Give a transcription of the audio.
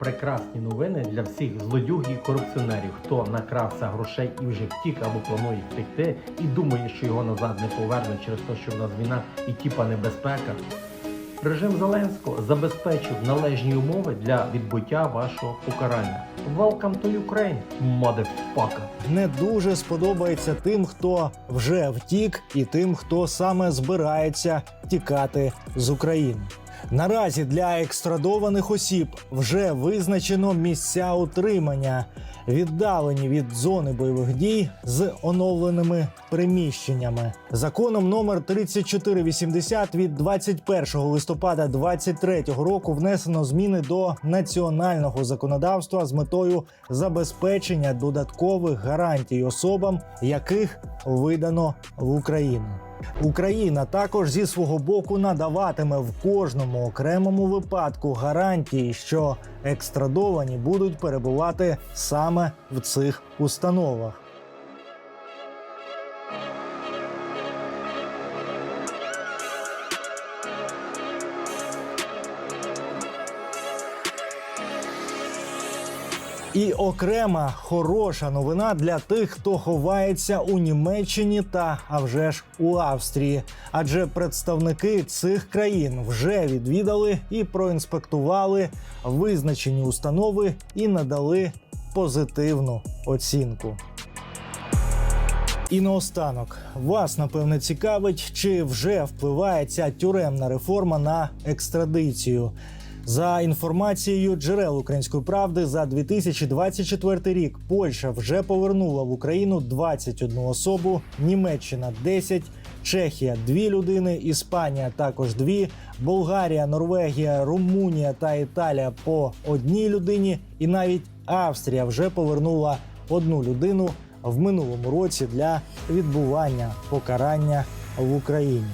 Прекрасні новини для всіх злодюг і корупціонерів, хто накрався грошей і вже втік або планує втекти, і думає, що його назад не повернуть через те, що в нас війна і тіпа небезпека. Режим Зеленського забезпечив належні умови для відбуття вашого покарання. Welcome to Ukraine, motherfucker! не дуже сподобається тим, хто вже втік, і тим, хто саме збирається тікати з України. Наразі для екстрадованих осіб вже визначено місця утримання, віддалені від зони бойових дій з оновленими приміщеннями. Законом номер 3480 від 21 листопада 2023 року внесено зміни до національного законодавства з метою забезпечення додаткових гарантій особам, яких видано в Україну. Україна також зі свого боку надаватиме в кожному окремому випадку гарантії, що екстрадовані будуть перебувати саме в цих установах. І окрема хороша новина для тих, хто ховається у Німеччині та а вже ж у Австрії. Адже представники цих країн вже відвідали і проінспектували визначені установи і надали позитивну оцінку. І наостанок вас напевне цікавить, чи вже впливає ця тюремна реформа на екстрадицію. За інформацією джерел української правди, за 2024 рік Польща вже повернула в Україну 21 особу, Німеччина 10, Чехія 2 людини, Іспанія також 2, Болгарія, Норвегія, Румунія та Італія по одній людині, і навіть Австрія вже повернула одну людину в минулому році для відбування покарання в Україні.